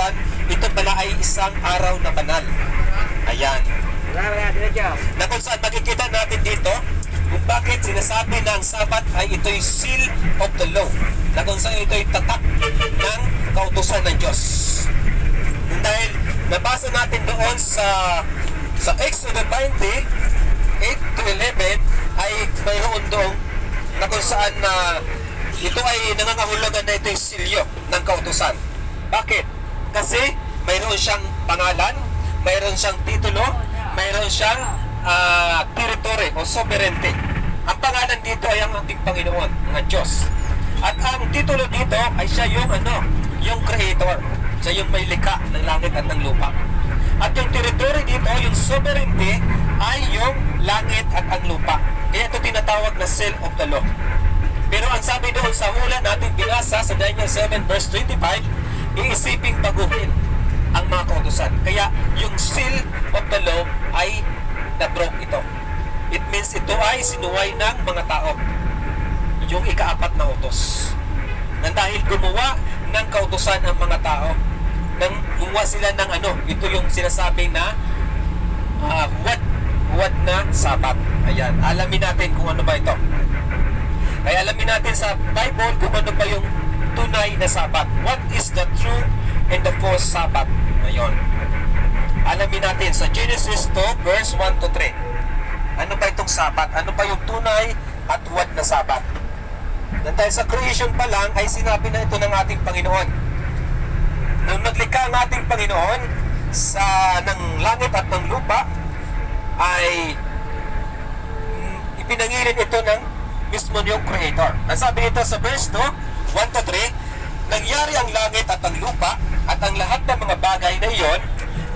kasulatan, ito pala ay isang araw na banal. Ayan. Na kung saan makikita natin dito kung bakit sinasabi ng Sabat ay ito'y seal of the law. Na kung saan ito'y tatak ng kautusan ng Diyos. Dahil nabasa natin doon sa sa Exodus 20, 8 to 11 ay mayroon doon na kung saan na ito ay nangangahulugan na ito'y silyo ng kautusan. Bakit? Kasi mayroon siyang pangalan, mayroon siyang titulo, mayroon siyang ah, territory o sovereignty. Ang pangalan dito ay ang ating Panginoon, mga Diyos. At ang titulo dito ay siya yung ano, yung creator. Siya yung may likha ng langit at ng lupa. At yung territory dito, yung sovereignty, ay yung langit at ang lupa. Kaya ito tinatawag na seal of the law. Pero ang sabi doon sa hula natin binasa sa Daniel 7 verse 25, iisiping baguhin ang mga kautusan. Kaya yung seal of the law ay na-broke ito. It means ito ay sinuway ng mga tao. Yung ikaapat na utos. Na dahil gumawa ng kautusan ang mga tao, nang gumawa sila ng ano, ito yung sinasabi na ah, huwad, huwad na sabat. Ayan, alamin natin kung ano ba ito. Kaya alamin natin sa Bible kung ano ba yung tunay na sabat. What is the true and the false sabat? Ngayon. Alamin natin sa Genesis 2 verse 1 to 3. Ano ba itong sabat? Ano ba yung tunay at huwad na sabat? Dahil sa creation pa lang ay sinabi na ito ng ating Panginoon. Nung naglikha ang ating Panginoon sa ng langit at ng lupa ay mm, ipinangirin ito ng mismo niyong creator. Ang sabi nito sa verse 2, 1 to 3, nangyari ang langit at ang lupa at ang lahat ng mga bagay na iyon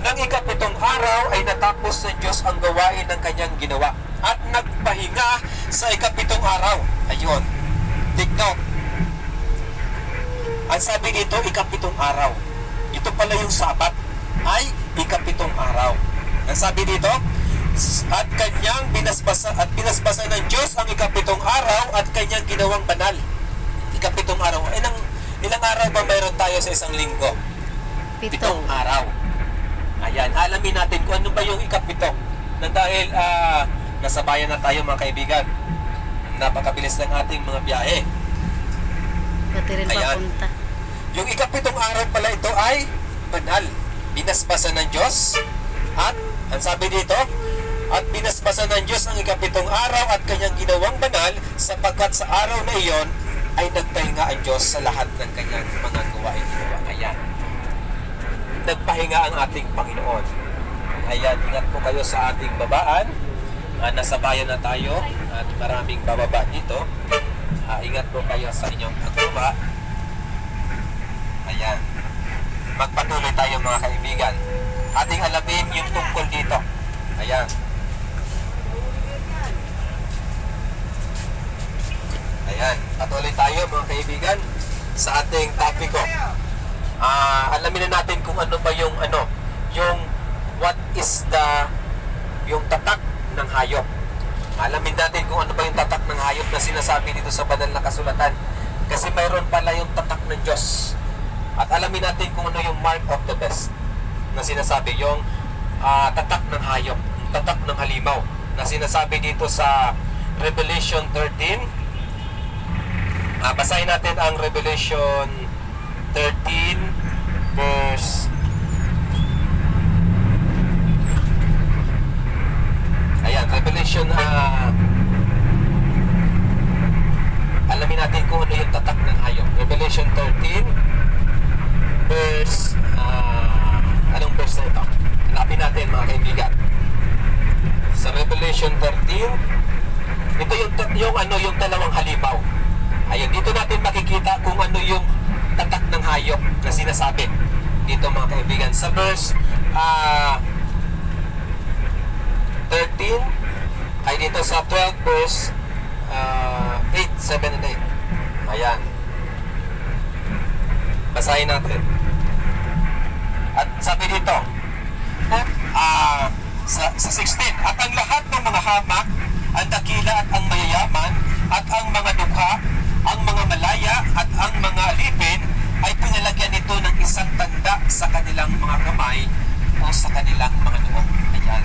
nang ikapitong araw ay natapos sa Diyos ang gawain ng kanyang ginawa at nagpahinga sa ikapitong araw. Ayun. Note. Ang sabi dito, ikapitong araw. Ito pala yung sabat ay ikapitong araw. Ang sabi dito, at kanyang binasbasa at binasbasa ng Diyos ang ikapitong araw at kanyang ginawang banal. Ikapitong araw. Ilang, ilang araw ba mayroon tayo sa isang linggo? Pitong Pito. araw. Ayan, alamin natin kung ano ba yung ikapito. Na dahil ah, nasa bayan na tayo mga kaibigan. Napakabilis ng ating mga biyahe. Pati rin Ayan. papunta. Yung ikapitong araw pala ito ay banal. Binasbasan ng Diyos. At, ang sabi dito, at binasbasan ng Diyos ang ikapitong araw at kanyang ginawang banal sapagkat sa araw na iyon ay nagpahinga ang Diyos sa lahat ng kanyang mga gawain ginawa. Ayan. Nagpahinga ang ating Panginoon. Ayan, ingat po kayo sa ating babaan. Ah, nasa bayan na tayo at maraming bababa dito. Ah, ingat po kayo sa inyong pagbaba. Ayan. Magpatuloy tayo mga kaibigan. Ating alamin yung tungkol dito. Ayan. Ayan. Patuloy tayo mga kaibigan sa ating topiko. Ah, alamin na natin kung ano ba yung ano, yung what is the yung tatak ng hayop. Alamin natin kung ano ba yung tatak ng hayop na sinasabi dito sa banal na kasulatan. Kasi mayroon pala yung tatak ng Diyos. At alamin natin kung ano yung mark of the best na sinasabi, yung ah, tatak ng hayop, tatak ng halimaw na sinasabi dito sa Revelation 13. Ah, basahin natin ang Revelation 13 verse Ayan, Revelation ah alamin natin kung ano yung tatak ng hayop. Revelation 13 verse ah anong verse na ito? Hanapin natin mga kaibigan. Sa Revelation 13 ito yung, yung ano yung dalawang halimaw. Ayun, dito natin makikita kung ano yung tatak ng hayop na sinasabi dito mga kaibigan. Sa verse ah 13 ay dito sa 12 verse ah, 8, 7 and 8. Ayan. Basahin natin. At sabi dito, ah, sa, sa 16, at ang lahat ng mga hamak, ang dakila at ang mayayaman, at ang mga dukha, ang mga malaya at ang mga alipin ay pinalagyan nito ng isang tanda sa kanilang mga kamay o sa kanilang mga noo. Ayan.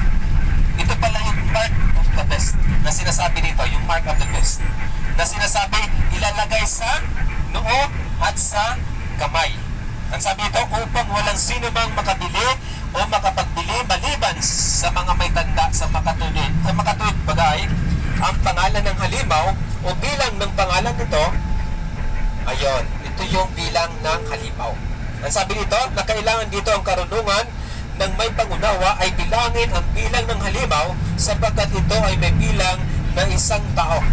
Ito pala yung mark of the best na sinasabi nito, yung mark of the best na sinasabi ilalagay sa noo at sa kamay. Ang sabi ito, upang walang sino mang makabili o makapagbili maliban sa mga may tanda sa makatuwid, sa makatuwid bagay, ang pangalan ng halimaw o bilang ng pangalan nito ayon, ito yung bilang ng halimaw. Ang sabi nito, na kailangan dito ang karunungan ng may pangunawa ay bilangin ang bilang ng halimaw sapagkat ito ay may bilang ng isang tao.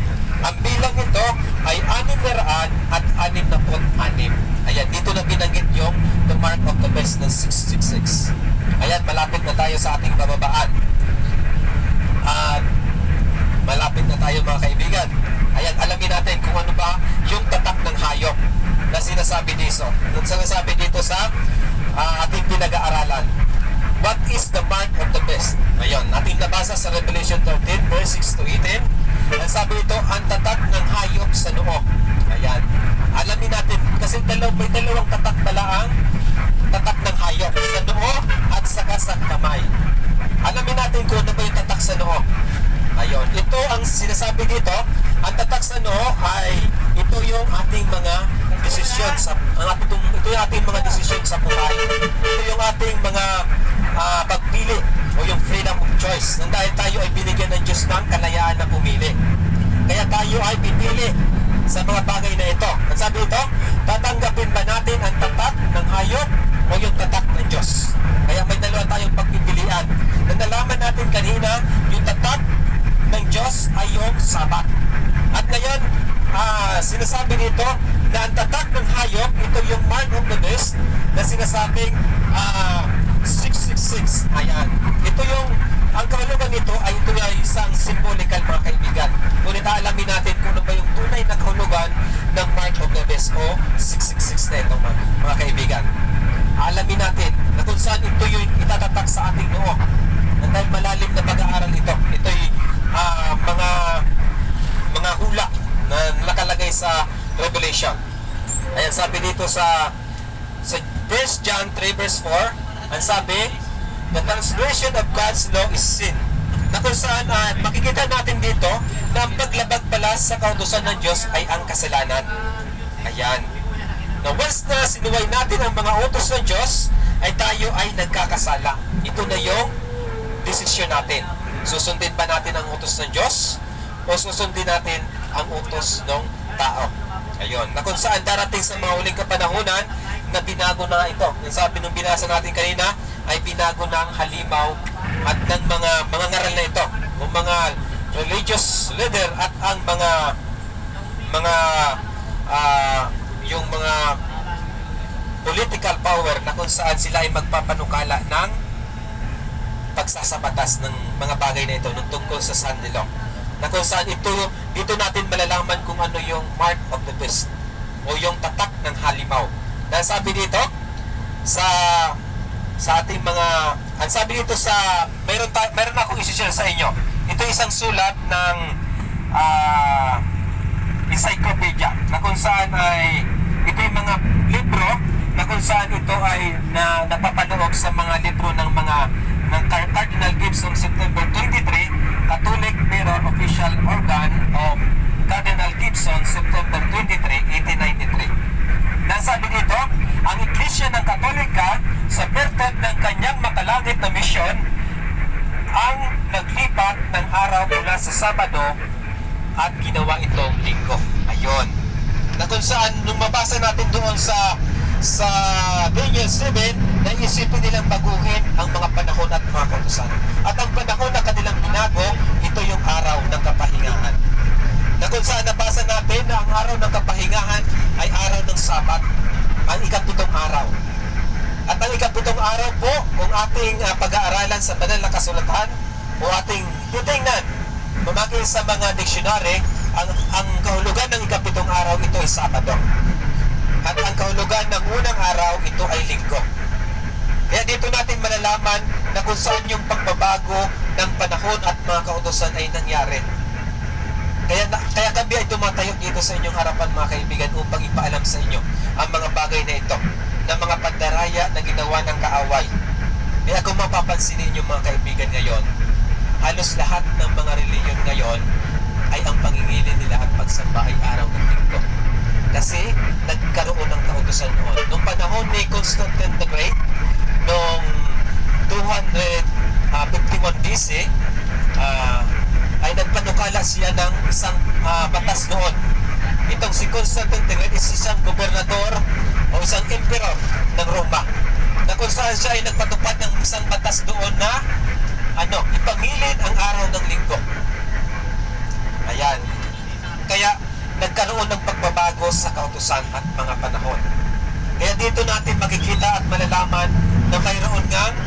Ang bilang ito ay anim na raan at anim na put anim. Ayan, dito na binanggit yung the mark of the beast ng 666. Ayan, malapit na tayo sa ating bababaan. At malapit na tayo mga kaibigan. Ayan, alamin natin kung ano ba yung tatak ng hayop na sinasabi dito. Yung sinasabi dito sa ah, ating pinag-aaralan. What is the mark of the beast? Ayun, ating nabasa sa Revelation 13, verse 6 to 18. Ang sabi ito, ang tatak ng hayop sa noo. Ayan. Alamin natin, kasi dalaw, may dalawang tatak pala ang tatak ng hayop sa noo at saka sa kamay. Alamin natin kung ano ba yung tatak sa noo. Ayun, ito ang sinasabi dito, ang tatak sa noo ay ito yung ating mga desisyon sa ang ating ito yung ating mga desisyon sa buhay. Ito yung ating mga ah, pagpili o yung freedom choice. Nang dahil tayo ay binigyan ng Diyos ng kalayaan na pumili. Kaya tayo ay pipili sa mga bagay na ito. At sabi ito, tatanggapin ba natin ang tatak ng hayop o yung tatak ng Diyos? Kaya may dalawa tayong pagpipilian. Nalaman natin kanina, yung tatak ng Diyos ay yung sabat. At ngayon, ah, sinasabi dito na ang tatak ng hayop, ito yung mark of the beast na sinasabing ah, 666. Ayan. Ito yung, ang kahulugan nito ay ito ay isang symbolical mga kaibigan. Ngunit alamin natin kung ano ba yung tunay na kahulugan ng mark of the beast o 666 na ito mga, mga kaibigan. Alamin natin na kung saan ito yung itatatak sa ating noo. At dahil malalim na pag-aaral ito, ito'y ah, mga mga hula na nakalagay sa Revelation. Ayan, sabi dito sa sa 1 John 3 verse 4, ang sabi, the transgression of God's law is sin. Na kung saan ah, makikita natin dito na ang paglabag pala sa kautusan ng Diyos ay ang kasalanan. Ayan. Na once na sinuway natin ang mga utos ng Diyos, ay tayo ay nagkakasala. Ito na yung desisyon natin. Susundin ba natin ang utos ng Diyos o susundin natin ang utos ng tao? Ayun, na kung saan darating sa mga huling kapanahunan na binago na ito. Yung sabi nung binasa natin kanina ay binago ng halimaw at ng mga mga ngaral na ito. Ng mga religious leader at ang mga mga ah, yung mga political power na kung saan sila ay magpapanukala ng pagsasabatas ng mga bagay na ito nung tungkol sa Law. Na kung saan ito, dito natin malalaman kung ano yung mark of the beast o yung tatak ng halimaw. Dahil sabi dito, sa sa ating mga ang sabi dito sa meron ta, meron akong i-share sa inyo. Ito isang sulat ng ah encyclopedia na kung saan ay ito yung mga libro na kung saan ito ay na napapaloob sa mga libro ng mga ng Car- Cardinal Gibbs noong September 23 Catholic Mirror Official Organ of Cardinal Gibson September 23, 1893 Nasabi dito, ang Iglesia ng Katolika sa bertod ng kanyang makalangit na misyon ang naglipat ng araw mula sa Sabado at ginawa itong linggo. Ayun. Na kung saan, nung mabasa natin doon sa sa Daniel 7, naisipin nilang baguhin ang mga panahon at mga kautusan. At ang panahon na kanilang binago, ito yung araw ng kapahingahan. Na kung saan nabasa natin na ang araw ng kapahingahan ay araw ng Sabat, ang ikapitong araw. At ang ikapitong araw po, kung ating ah, pag-aaralan sa banal na kasulatan, o ating titingnan, mamakin sa mga diksyonary, ang, ang kahulugan ng ikapitong araw, ito ay Sabado. At ang kahulugan ng unang araw, ito ay Linggo. Kaya dito natin malalaman na kung saan yung pagbabago ng panahon at mga kautosan ay nangyari. Kaya, kaya kami ay tumatayo dito sa inyong harapan mga kaibigan upang ipaalam sa inyo ang mga bagay na ito na mga pandaraya na ginawa ng kaaway. Kaya kung mapapansin ninyo mga kaibigan ngayon, halos lahat ng mga reliyon ngayon ay ang pangingilin nila at pagsamba ay araw ng linggo. Kasi nagkaroon ng kautusan noon. Noong panahon ni Constantine the Great, noong 251 BC, ah, ay nagpanukala siya ng isang ah, batas noon. Itong si Constantine the Great is isang gobernador o isang emperor ng Roma na kung saan siya ay nagpatupad ng isang batas doon na ano, ipangilin ang araw ng linggo. Ayan. Kaya nagkaroon ng pagbabago sa kautusan at mga panahon. Kaya dito natin makikita at malalaman na mayroon ngang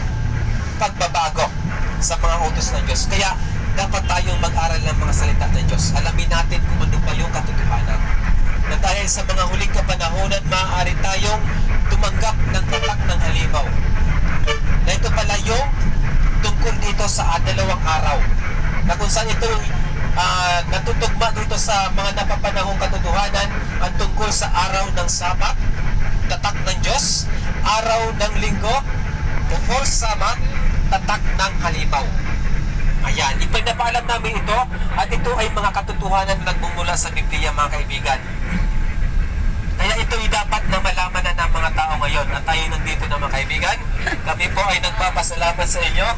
pagbabago sa mga utos ng Diyos. Kaya dapat tayong mag-aral ng mga salita ng Diyos. Alamin natin kung ano ba yung katotohanan. Na dahil sa mga huling kapanahonan, maaari tayong tumanggap ng tatak ng halimaw. Na ito pala yung tungkol dito sa ah, dalawang araw. Na kung saan ito ah, natutugma dito sa mga napapanahong katotohanan ang tungkol sa araw ng Sabat, tatak ng Diyos, araw ng linggo, tungkol sa Sabat, tatak ng halimaw. Ayan, ipinapaalam namin ito at ito ay mga katotohanan na nagmumula sa Biblia mga kaibigan. Ito'y dapat na malaman na ng mga tao ngayon at tayo nandito na mga kaibigan. Kami po ay nagpapasalamat sa inyo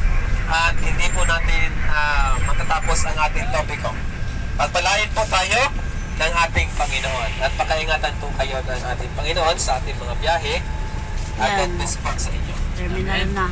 at hindi po natin ah, matatapos ang ating topiko. Pagpalain po tayo ng ating Panginoon at pakaingatan po kayo ng ating Panginoon sa ating mga biyahe at. God bless po sa inyo. Terminal na.